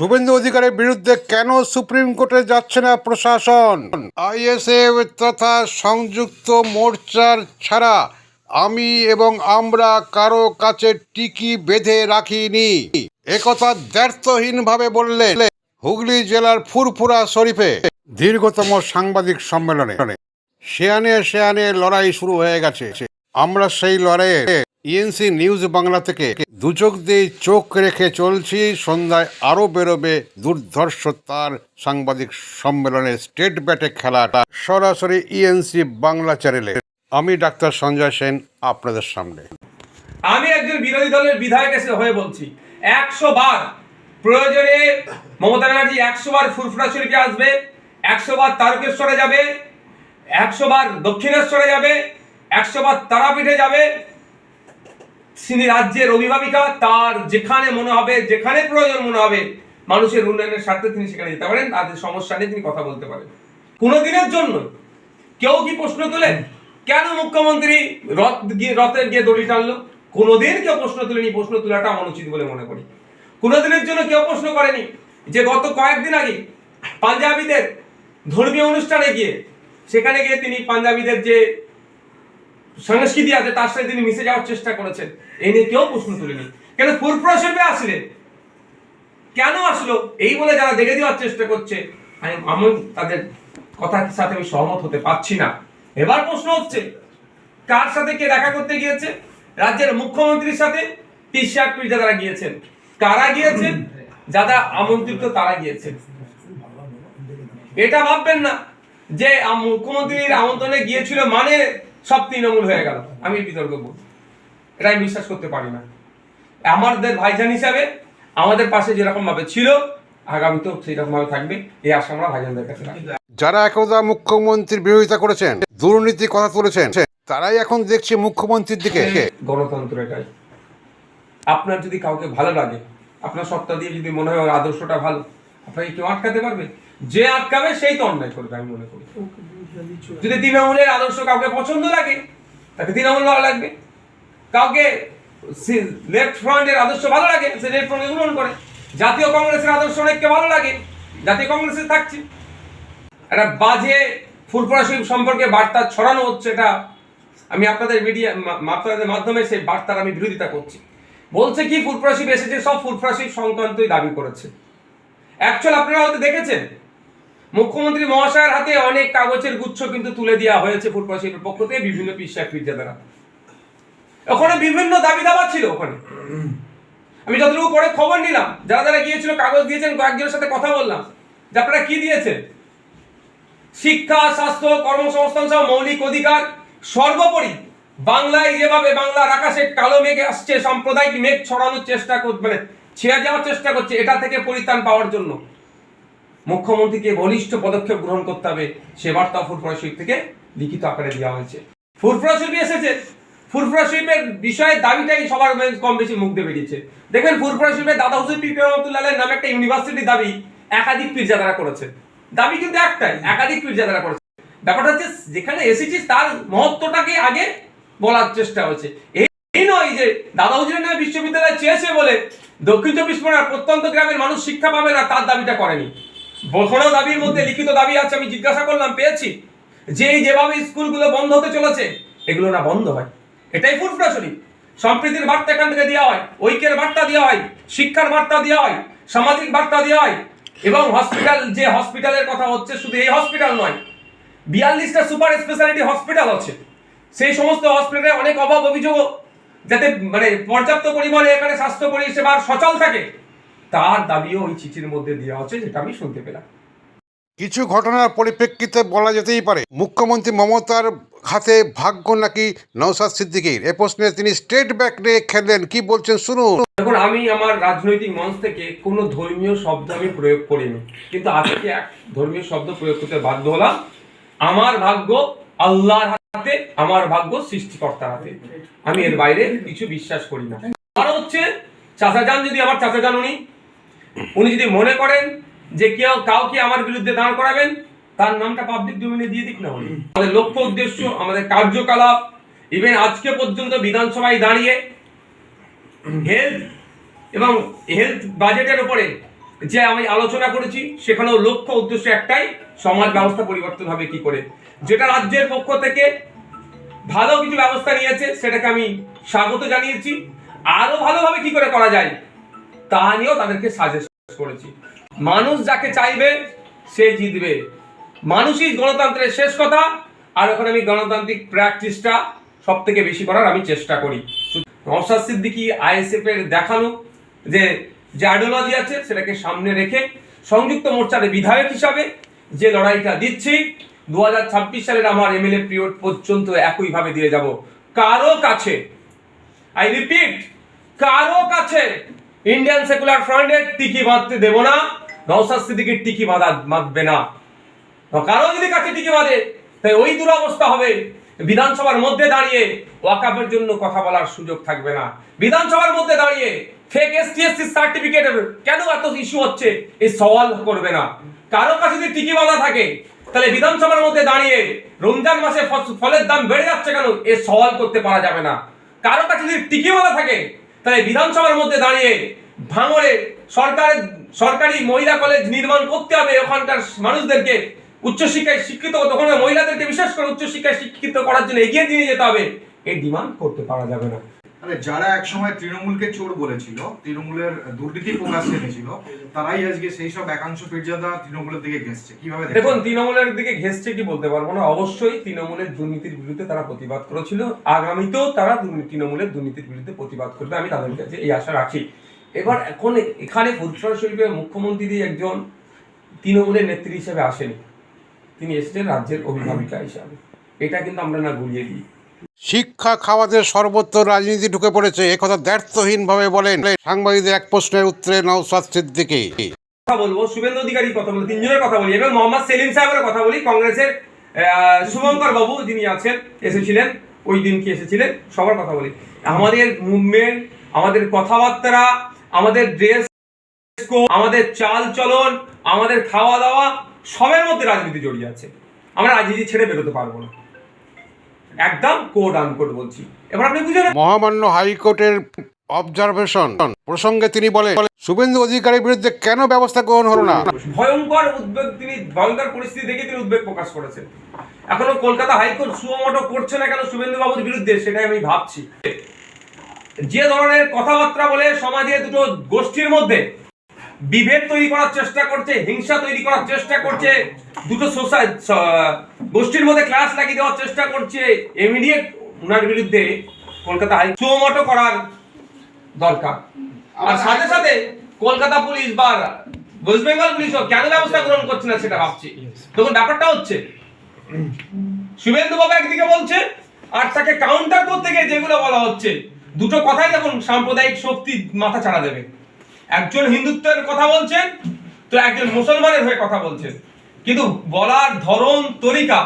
শুভেন্দু অধিকারের বিরুদ্ধে কেন সুপ্রিম কোর্টে যাচ্ছে না প্রশাসন? আইএসএফ তথা সংযুক্ত মোর্চার ছাড়া আমি এবং আমরা কারও কাছে টিকি বেঁধে রাখিনি। একথা দ্ব্যর্থহীনভাবে বললেন হুগলি জেলার ফুরফুরা শরীফে দীর্ঘতম সাংবাদিক সম্মেলনে। শেয়ানে শেয়ানে লড়াই শুরু হয়ে গেছে। আমরা সেই লড়াইয়ে ইএনসি নিউজ বাংলা থেকে দুচোখ দিয়ে চোখ রেখে চলছি। সন্ধ্যায় আরও বেরোবে দুর্ধর্ষ তার সাংবাদিক সম্মেলনে স্টেট ব্যাটে খেলাটা। সরাসরি ইএনসি বাংলা চ্যানেলে আমি ডাক্তার সঞ্জয় সেন, আপনাদের সামনে। আমি একজন বিরোধী দলের বিধায়ক এসে হয়ে বলছি, একশো বার প্রয়োজনে মমতা ব্যানার্জি একশো বার ফুরফুরা শরীফে আসবে, একশো বার তারকেশ্বরে যাবে, একশো বার দক্ষিণেশ্বরে যাবে, একশো বার তারাপীঠে যাবে তিনি রাজ্যের অভিভাবিকা, তার যেখানে মনে হবে, যেখানে প্রয়োজন মনে হবে, মানুষের উন্নয়নের স্বার্থে তিনি সেখানে যেতে পারেন তাদের সমস্যা নিয়ে তিনি কথা বলতে পারেন। কোনো দিনের জন্য কেউ কি প্রশ্ন তোলেন কেন মুখ্যমন্ত্রী রথ গিয়ে, রথের গিয়ে দড়ি টানলো? কোনোদিন কেউ প্রশ্ন তুলেনি প্রশ্ন তোলাটা অনুচিত বলে মনে করি। কোনোদিনের জন্য কেউ প্রশ্ন করেনি যে গত কয়েকদিন আগে পাঞ্জাবিদের ধর্মীয় অনুষ্ঠানে গিয়ে, সেখানে গিয়ে তিনি পাঞ্জাবিদের যে সংস্কৃতি আছে, তার সাথে তিনি মিশে যাওয়ার চেষ্টা করেছেন। এই নিয়ে কেউ প্রশ্ন তুলেনি। কেন ফুরপ্রসবে আসলেন কেন আসলো? এই বলে যারা দেখে দেওয়ার চেষ্টা করছে, আমি আমি তাদের কথার সাথে আমি সহমত হতে পারছি না। এবার প্রশ্ন হচ্ছে, কার সাথে কে দেখা করতে গিয়েছে? রাজ্যের মুখ্যমন্ত্রীর সাথে টিশার্ট পিঠে যারা গিয়েছেন। কারা গিয়েছেন? যারা আমন্ত্রিত তারা গিয়েছেন। এটা ভাববেন না যে মুখ্যমন্ত্রীর আমন্ত্রণে গিয়েছিল মানে সব তৃণমূল হয়ে গেল। আমি বিতর্ক করব। এটা আমি বিশ্বাস করতে পারি না। আমাদের ভাইজান হিসাবে আমাদের পাশে যেরকম ভাবে ছিল আগামীতেও সেইরকম ভাবে থাকবে। এই আশা আমরা ভাইজানদের কাছে যারা একদা মুখ্যমন্ত্রীর বিরোধিতা করেছেন দুর্নীতির কথা তুলেছেন তারাই এখন দেখছে মুখ্যমন্ত্রীর দিকে। গণতন্ত্র এটাই। আপনার যদি কাউকে ভালো লাগে আপনার সত্তা দিয়ে যদি মনে হয় ওর আদর্শটা ভালো আপনাকে কেউ আটকাতে পারবে? যে আটকাবে সেই তো অন্যায় করবে আমি মনে করি। যদি তৃণমূলের আদর্শ কাউকে পছন্দ লাগে, তাকে তৃণমূল ভালো লাগবে। কাউকে লেফট ফ্রন্টের আদর্শ ভালো লাগে, সে লেফট ফ্রন্ট গ্রহণ করে। জাতীয় কংগ্রেসের আদর্শ অনেককে ভালো লাগে, জাতীয় কংগ্রেসে থাকছে। একটা বাজে ফুরফুরা সম্পর্কে বার্তা ছড়ানো হচ্ছে, এটা আমি আপনাদের মিডিয়া আপনাদের মাধ্যমে সেই বার্তার আমি বিরোধিতা করছি। বলছে কি, ফুরফুরা এসেছে, সব ফুরফুরা সংক্রান্তই দাবি করেছে। অ্যাকচুয়াল আপনারা হয়তো দেখেছেন মুখ্যমন্ত্রী মহাশয়ের হাতে অনেক কাগজের গুচ্ছ কিন্তু তুলে দেওয়া হয়েছে ফুরফুরা শরীফের পক্ষ থেকে বিভিন্ন পিসা পীরজাদারা ওখানে বিভিন্ন দাবি দাবা ছিল ওখানে। আমি যতটুকু পরে খবর নিলাম, যারা যারা গিয়েছিল, কাগজ দিয়েছেন, কয়েকজনের সাথে কথা বললাম, যে আপনারা কি দিয়েছেন? শিক্ষা, স্বাস্থ্য, কর্মসংস্থান সহ মৌলিক অধিকার, সর্বোপরি বাংলায় যেভাবে বাংলার আকাশে কালো মেঘে আসছে, সাম্প্রদায়িক মেঘ ছড়ানোর চেষ্টা মানে ছেড়ে যাওয়ার চেষ্টা করছে, এটা থেকে পরিত্রাণ পাওয়ার জন্য। মুখ্যমন্ত্রীকে বলিষ্ঠ পদক্ষেপ গ্রহণ করতে হবে, সে বার্তা ফুরফুরা শরীফ থেকে লিখিত আকারে দেওয়া হয়েছে। ফুরফুরা শরীফ এসেছে। ফুরফুরা শরীফের বিষয়ে দাবিটাই সবার কম বেশি মুখ দিয়ে বেরিয়েছে। দেখবেন, ফুরফুরা শরীফের দাদা হুসেন পীর রহমতুল্লাহ নামে একটা ইউনিভার্সিটি দাবি একাধিক পীরজাদারা করেছে। দাবি কিন্তু একটাই, একাধিক পীরজাদারা করেছে। ব্যাপারটা হচ্ছে, যেখানে এসেছিস, তার মহত্বটাকে আগে বলার চেষ্টা এই এই নয় যে দাদা হুজুরের নামে বিশ্ববিদ্যালয় চেয়েছে বলে দক্ষিণ চব্বিশ পরগনার প্রত্যন্ত গ্রামের মানুষ শিক্ষা পাবে না, তার দাবিটা করেনি। বখনো দাবির মধ্যে লিখিত দাবি আছে, আমি জিজ্ঞাসা করলাম, পেয়েছি। যে যেভাবে স্কুলগুলো বন্ধ হতে চলেছে, এগুলো না বন্ধ হয়। এটাই ফুরফুরা শরীফ সম্প্রীতির বার্তা এখান থেকে দেওয়া হয়, ঐক্যের বার্তা দেওয়া হয়, শিক্ষার বার্তা দেওয়া হয়, সামাজিক বার্তা দেওয়া হয়, এবং হসপিটাল, যে হসপিটালের কথা হচ্ছে, শুধু এই হসপিটাল নয়, বিয়াল্লিশটা সুপার স্পেশালিটি হসপিটাল আছে। সেই সমস্ত হসপিটালে অনেক অভাব অভিযোগ যাতে মানে পর্যাপ্ত পরিমাণে এখানে স্বাস্থ্য পরিষেবার সচল থাকে তার দাবিও ওই চিঠির মধ্যে দেওয়া হচ্ছে যেটা আমি শুনতে পেলাম। কিছু ঘটনার পরিপ্রেক্ষিতে বলা যেতেই পারে মুখ্যমন্ত্রী মমতার হাতে ভাগ্য নাকি নৌসাদ সিদ্দিকীর? এ প্রশ্নে তিনি স্টেট ব্যাক নিয়ে খেললেন কি বলছেন শুনুন। দেখুন আমি আমার রাজনৈতিক মঞ্চ থেকে কোনো ধর্মীয় শব্দ আমি প্রয়োগ করিনি কিন্তু আজকে এক ধর্মীয় শব্দ প্রয়োগ করতে বাধ্য হলাম। আমার ভাগ্য আল্লাহর হাতে আমার ভাগ্য সৃষ্টিকর্তার হাতে। আমি এর বাইরে কিছু বিশ্বাস করি না। আর হচ্ছে চাচা যান যদি আমার চাচা যান উনি। উনি যদি মনে করেন যে কেউ কাউকে আমার বিরুদ্ধে দাঁড় করাবেন, তার নামটা পাবলিক ডোমেনে দিয়ে দিক না আমাদের লক্ষ্য উদ্দেশ্য, আমাদের কার্যকলাপ ইভেন আজকে পর্যন্ত বিধানসভায় দাঁড়িয়ে হেলথ এবং হেলথ বাজেটের উপরে যে আমি আলোচনা করেছি, সেখানেও লক্ষ্য উদ্দেশ্য একটাই, সমাজ ব্যবস্থা পরিবর্তন হবে কি করে। যেটা রাজ্যের পক্ষ থেকে ভালো কিছু ব্যবস্থা নিয়েছে, সেটাকে আমি স্বাগত জানিয়েছি। আরও ভালোভাবে কি করে করা যায়? তা নিয়েও তাদেরকে সাজেস্ট করেছি। মানুষ যাকে চাইবে, সে জিতবে। মানুষই গণতন্ত্রের শেষ কথা। আর ওখানে আমি গণতান্ত্রিক প্র্যাকটিসটা সব থেকে বেশি করার আমি চেষ্টা করি। নওশাদ সিদ্দিকি আইএসএফ এর দেখানো যে যে আইডিওলজি আছে, সেটাকে সামনে রেখে সংযুক্ত মোর্চার বিধায়ক হিসাবে যে লড়াইটা দিচ্ছি দু হাজার ছাব্বিশ সালের আমার এমএলএ পিরিয়ড পর্যন্ত একইভাবে দিয়ে যাব। কারও কাছে আই রিপিট কারও কাছে ইন্ডিয়ান সেকুলার ফ্রন্টের টিকি বাঁধতে দেব না। নওসাদ সিদ্দিকির টিকি বাঁধা বাঁধবে না। কারও যদি কাছে টিকি বাঁধে, তাই ওই দুরবস্থা হবে। বিধানসভার মধ্যে দাঁড়িয়ে ওয়াকাফের জন্য কথা বলার সুযোগ থাকবে না। বিধানসভার মধ্যে দাঁড়িয়ে ফেক এসটিএসসি সার্টিফিকেট কেন এত ইস্যু হচ্ছে এই সওয়াল করবে না। কারও কাছে যদি টিকি বাঁধা থাকে, তাহলে বিধানসভার মধ্যে দাঁড়িয়ে রমজান মাসে ফলের দাম বেড়ে যাচ্ছে কেন, এ সওয়াল করতে পারা যাবে না। কারও কাছে যদি টিকি বাঁধা থাকে তাহলে বিধানসভার মধ্যে দাঁড়িয়ে ভাঙড়ে সরকার, সরকারি মহিলা কলেজ নির্মাণ করতে হবে, ওখানকার মানুষদেরকে উচ্চশিক্ষায় শিক্ষিত ওখানে মহিলাদেরকে বিশেষ করে উচ্চশিক্ষায় শিক্ষিত করার জন্য এগিয়ে নিয়ে যেতে হবে। এই ডিমান্ড করতে পারা যাবে না। আরে যারা একসময় তৃণমূলকে চোর বলেছিল তৃণমূলের দুর্নীতি প্রকাশ এনেছিল তারাই আজকে সেই সব একাংশ পীরজাদা তৃণমূলের দিকে ঘেসছে কীভাবে দেখুন তৃণমূলের দিকে ঘেসছে কি বলতে পারব না। অবশ্যই তৃণমূলের দুর্নীতির বিরুদ্ধে তারা প্রতিবাদ করেছিল। আগামীতেও তারা তৃণমূলের দুর্নীতির বিরুদ্ধে প্রতিবাদ করবে। আমি তাদের কাছে এই আশা রাখি। এবার এখন এখানে ফুরফুরা শরীফের মুখ্যমন্ত্রী একজন তৃণমূলের নেত্রী হিসেবে আসেনি। তিনি এসেছেন রাজ্যের অভিভাবিকা হিসাবে। এটা কিন্তু আমরা না গুলিয়ে দিই। শিক্ষা খাওয়াতে সর্বত্র রাজনীতি ঢুকে পড়েছে। একথা দ্ব্যর্থহীনভাবে বলেন সাংবাদিকদের এক প্রশ্নের উত্তরে নওসাদ সিদ্দিকী। কথা বলব, শুভেন্দু অধিকারীর কথা বলি তিনজনের কথা বলি। এবং মোহাম্মদ সেলিম সাহেবের কথা বলি। কংগ্রেসের শুভঙ্কর বাবু যিনি আছেন, এসেছিলেন, ওই দিন কি এসেছিলেন, সবার কথা বলি। আমাদের মুভমেন্ট, আমাদের কথাবার্তা, আমাদের ড্রেস আমাদের চাল চলন, আমাদের খাওয়া দাওয়া, সবের মধ্যে রাজনীতি জড়িয়ে আছে। আমরা রাজনীতি ছেড়ে বেরোতে পারব না। একদম কোড আনকোড বলছি। এবার আপনি বুঝে মহামান্য হাইকোর্টের অবজারভেশন প্রসঙ্গে তিনি বলেন শুভেন্দু অধিকারীর বিরুদ্ধে কেন ব্যবস্থা গ্রহণ হলো না? ভয়ঙ্কর উদ্বেগ তিনি ভয়ঙ্কর পরিস্থিতি দেখে তিনি উদ্বেগ প্রকাশ করেছেন। এখনও কলকাতা হাইকোর্ট সুমোটো করছে না কেন শুভেন্দু বাবুর বিরুদ্ধে সেটাই আমি ভাবছি। যে ধরনের কথাবার্তা বলে সমাজে দুটো গোষ্ঠীর মধ্যে বিভেদ তৈরি করার চেষ্টা করছে হিংসা তৈরি করার চেষ্টা করছে দুটো সোসাই গোষ্ঠীর মধ্যে ক্লাস লাগিয়ে দেওয়ার চেষ্টা করছে ইমিডিয়েট ওনার বিরুদ্ধে কলকাতা হাই সুমোটো করার দরকার। আর সাথে সাথে কলকাতা পুলিশ বা ওয়েস্ট বেঙ্গল পুলিশও কেন ব্যবস্থা গ্রহণ করছে না সেটা ভাবছি। তখন ব্যাপারটা হচ্ছে শুভেন্দু বাবু একদিকে বলছে, আর তাকে কাউন্টার করতে গিয়ে যেগুলো বলা হচ্ছে, দুটো কথাই যখন সাম্প্রদায়িক শক্তি মাথা ছাড়া দেবে। একজন হিন্দুত্বের কথা বলছেন, তো একজন মুসলমানের হয়ে কথা বলছেন। কিন্তু বলার ধরন তরিকা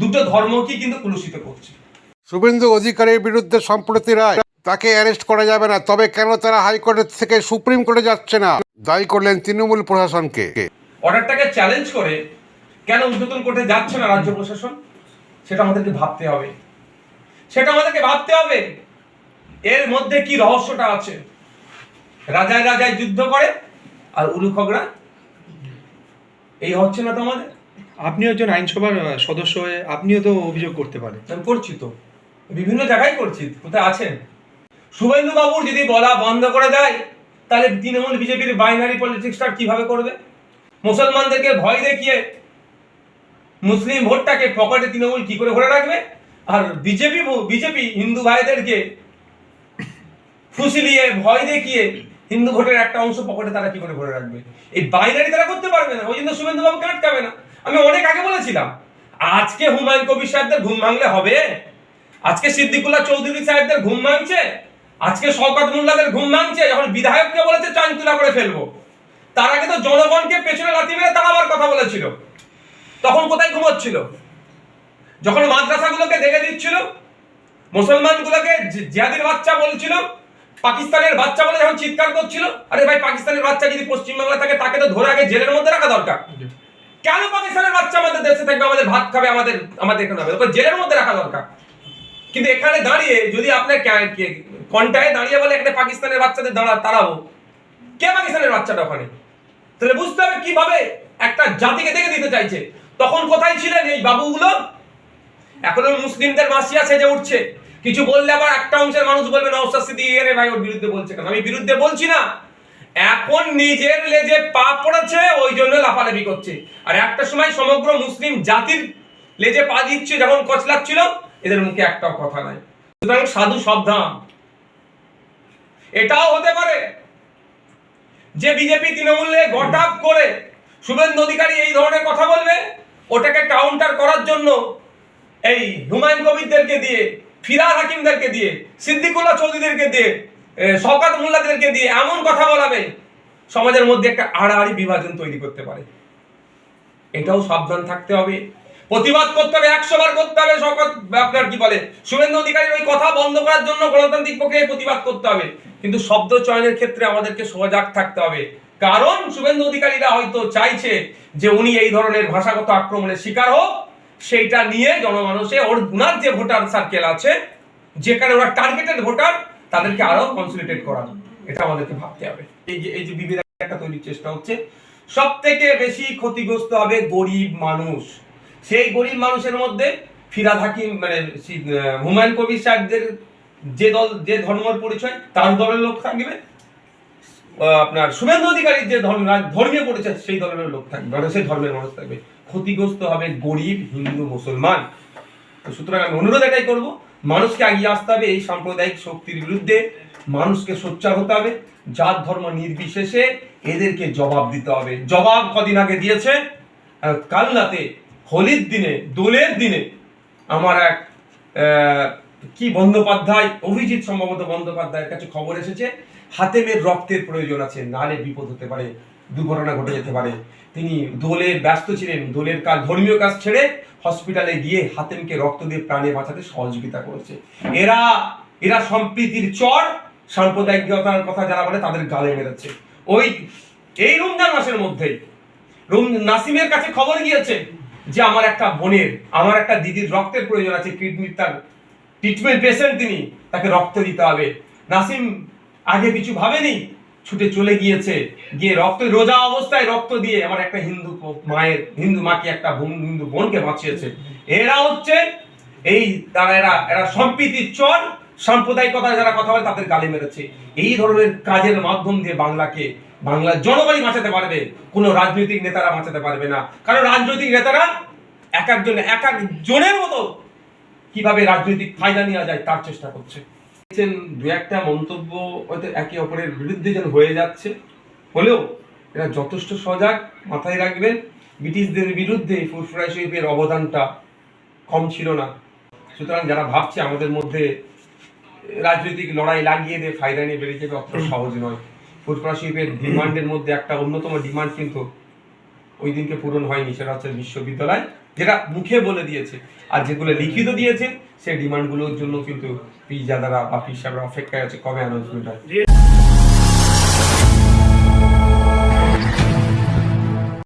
দুটো ধর্মকে কিন্তু কলুষিত করছে। শুভেন্দু অধিকারীর বিরুদ্ধে সম্প্রতি রায়। তাকে অ্যারেস্ট করা যাবে না তবে কেন তারা হাইকোর্টের থেকে সুপ্রিম কোর্টে যাচ্ছে না? দায়ী করলেন তৃণমূল প্রশাসনকে। অর্ডারটাকে চ্যালেঞ্জ করে কেন উদ্বোধন করতে যাচ্ছে না রাজ্য প্রশাসন? সেটা আমাদেরকে ভাবতে হবে। সেটা আমাদেরকে ভাবতে হবে এর মধ্যে কি রহস্যটা আছে? রাজায় রাজায় যুদ্ধ করে আর উলুখগড়া এই হচ্ছে না তোমাদের? আপনি একজন আইনসভার সদস্য হয়ে আপনিও তো অভিযোগ করতে পারেন। আমি করছি তো। বিভিন্ন জায়গায় করছি। কোথায় আছেন? শুভেন্দু বাবুর যদি বলা বন্ধ করে দেয় তাহলে তৃণমূল বিজেপির বাইনারি পলিটিক্সটা কীভাবে করবে? মুসলমানদেরকে ভয় দেখিয়ে মুসলিম ভোটটাকে পকেটে তৃণমূল কি করে ভরে রাখবে? আর বিজেপি বিজেপি হিন্দু ভাইদেরকে ফুসিলিয়ে ভয় দেখিয়ে হিন্দু ভোটের একটা অংশ পকেটে তারা কি করে ভরে রাখবে? এই বাইনারি তারা করতে পারবে না ওই জন্য শুভেন্দু বাবুকে আটকাবে না? আমি অনেক আগে বলেছিলাম, আজকে হুমায়ুন কবির সাহেবদের ঘুম ভাঙলে হবে? আজকে সিদ্দিকুল্লাহ চৌধুরী সাহেবদের ঘুম ভাঙছে? আজকে শওকত মোল্লাদের ঘুম ভাঙছে? যখন বিধায়ককে বলেছে চাঞ্চুলা করে ফেলব। তার আগে তো জনগণকে পেছনে লাথি মেরে তারা আবার কথা বলেছিল। তখন কোথায় ঘুমোচ্ছিল? যখন মাদ্রাসাগুলোকে দেখে দিচ্ছিল, মুসলমানগুলোকে জি- জিহাদির বাচ্চা বলছিল পাকিস্তানের বাচ্চা বলে যখন চিৎকার করছিল আরে ভাই পাকিস্তানের বাচ্চা যদি পশ্চিমবাংলা থাকে তাকে তো ধরে আগে জেলের মধ্যে রাখা দরকার। কেন পাকিস্তানের বাচ্চা আমাদের দেশে থাকবে আমাদের ভাত খাবে আমাদের আমাদের এখানে হবে? ওকে জেলের মধ্যে রাখা দরকার। কিন্তু এখানে দাঁড়িয়ে যদি আপনার কে- কন্টায় দাঁড়িয়ে বলে একটা পাকিস্তানের বাচ্চাদের দাঁড়া তাড়াবো কে পাকিস্তানের বাচ্চাটা ওখানে? তাহলে বুঝতে হবে কীভাবে একটা জাতিকে দেখে দিতে চাইছে। তখন কোথায় ছিলেন এই বাবুগুলো? এখনও মুসলিমদের মাসিয়া সেজে উঠছে। কিছু বললে আবার একটা অংশের মানুষ বলবে নওসাদ সিদ্দিকী এর ভাই, ওর বিরুদ্ধে বলছে কেন? আমি বিরুদ্ধে বলছি না। এখন নিজের লেজে পা পড়েছে, ওই জন্য লাফালাফি করছে। আর একটা সময় সমগ্র মুসলিম জাতির লেজে পা দিচ্ছে যখন কচলাচ্ছিল, এদের মুখে একটাও কথা নাই। সুতরাং সাধু সাবধান। এটাও হতে পারে যে বিজেপি তৃণমূলে গটাপ করে শুভেন্দু অধিকারী এই ধরনের কথা বলবে, ওটাকে কাউন্টার করার জন্য এই হুমায়ুন কবিরদেরকে দিয়ে ফিরাদ হাকিমদেরকে দিয়ে সিদ্দিকুল্লাহ চৌধুরীদেরকে দিয়ে এ, শওকাত মোল্লাদেরকে দিয়ে এমন কথা বলাবে সমাজের মধ্যে একটা আড়াআড়ি বিভাজন তৈরি করতে পারে। এটাও সাবধান থাকতে হবে। প্রতিবাদ করতে হবে একশো বার করতে হবে শওকত আপনার কি বলে শুভেন্দু অধিকারীর ওই কথা বন্ধ করার জন্য গণতান্ত্রিক পক্ষে প্রতিবাদ করতে হবে। কিন্তু শব্দ চয়নের ক্ষেত্রে আমাদেরকে সজাগ থাকতে হবে। কারণ শুভেন্দু অধিকারীরা হয়তো চাইছে যে উনি এই ধরনের ভাষাগত আক্রমণের শিকার হোক সেইটা নিয়ে জনমানসে ওর উনার যে ভোটার সার্কেল আছে, যেখানে ওরা টার্গেটেড ভোটার, তাদেরকে আরও কনসলিডেট করা এটা আমাদেরকে ভাবতে হবে। এই যে এই যে বিবিধ একটা তৈরির চেষ্টা হচ্ছে সব থেকে বেশি ক্ষতিগ্রস্ত হবে গরিব মানুষ। সেই গরিব মানুষের মধ্যে ফিরাদ হাকিম মানে হুমায়ুন কবির সাহেবদের যে দল, যে ধর্মের পরিচয়, তার দলের লোক থাকবে। আপনার শুভেন্দু অধিকারীর যে ধর্ম, ধর্মীয় পরিচয়, সেই দলের লোক থাকবে মানে সেই ধর্মের মানুষ থাকবে। ক্ষতিগ্রস্ত হবে গরিব হিন্দু মুসলমান। তো সুতরাং আমি অনুরোধ এটাই করব মানুষকে এগিয়ে আসতে হবে এই সাম্প্রদায়িক শক্তির বিরুদ্ধে মানুষকে সোচ্চার হতে হবে জাত ধর্ম নির্বিশেষে এদেরকে জবাব দিতে হবে। জবাব কদিন আগে দিয়েছে আহ, কালনাতে হোলির দিনে দোলের দিনে আমার এক কি বন্দ্যোপাধ্যায় অভিজিৎ সম্ভবত বন্দ্যোপাধ্যায়ের কাছে খবর এসেছে হাতেমের রক্তের প্রয়োজন আছে নালে বিপদ হতে পারে। দুর্ঘটনা ঘটে যেতে পারে। তিনি দোলের ব্যস্ত ছিলেন। দোলের কাজ, ধর্মীয় কাজ ছেড়ে হসপিটালে গিয়ে হাতেমকে রক্ত দিয়ে প্রাণে বাঁচাতে সহযোগিতা করেছে। এরা এরা সম্প্রীতির চর সাম্প্রদায়িকতার কথা যারা বলে তাদের গালে মেরেছে ওই, এই রমজান মাসের মধ্যেই রুম- নাসিমের কাছে খবর গিয়েছে যে আমার একটা বোনের, আমার একটা দিদির রক্তের প্রয়োজন আছে, কিডনির তার ট্রিটমেন্ট পেশেন্ট তিনি, তাকে রক্ত দিতে হবে। নাসিম আগে কিছু ভাবেনি ছুটে চলে গিয়েছে। গিয়ে রক্ত, রোজা অবস্থায় রক্ত দিয়ে আমার একটা হিন্দু মায়ের, হিন্দু মাকে একটা হিন্দু বোনকে বাঁচিয়েছে। এরা হচ্ছে এই তারা, এরা এরা সম্প্রীতির চর সাম্প্রদায়িকতা যারা কথা বলে তাদের গালি মেরেছে। এই ধরনের কাজের মাধ্যম দিয়ে বাংলাকে, বাংলার জনগণই বাঁচাতে পারবে। কোনো রাজনৈতিক নেতারা বাঁচাতে পারবে না। কারণ রাজনৈতিক নেতারা এক একজন, এক এক জনের মতো কীভাবে রাজনৈতিক ফায়দা নেওয়া যায় তার চেষ্টা করছে। দেখছেন দু একটা মন্তব্য হয়তো একে অপরের বিরুদ্ধে যেন হয়ে যাচ্ছে। হলেও এরা যথেষ্ট সজাগ, মাথায় রাখবেন, ব্রিটিশদের বিরুদ্ধে ফুরফুরাই শরীফের অবদানটা কম ছিল না। সুতরাং যারা ভাবছে আমাদের মধ্যে রাজনৈতিক লড়াই লাগিয়ে দিয়ে ফায়দা নিয়ে বেরিয়ে যাবে অত সহজ নয়। ফুরফুরা শরীফের ডিমান্ডের মধ্যে একটা অন্যতম ডিমান্ড কিন্তু ওই দিনকে পূরণ হয়নি, সেটা হচ্ছে বিশ্ববিদ্যালয়। যেটা মুখে বলে দিয়েছে। আর যেগুলো লিখিত দিয়েছে, সেই ডিমান্ডগুলোর জন্য কিন্তু পিজাদারা বা পিসাবরা অপেক্ষায় আছে, কবে অ্যানাউন্সমেন্ট হয়?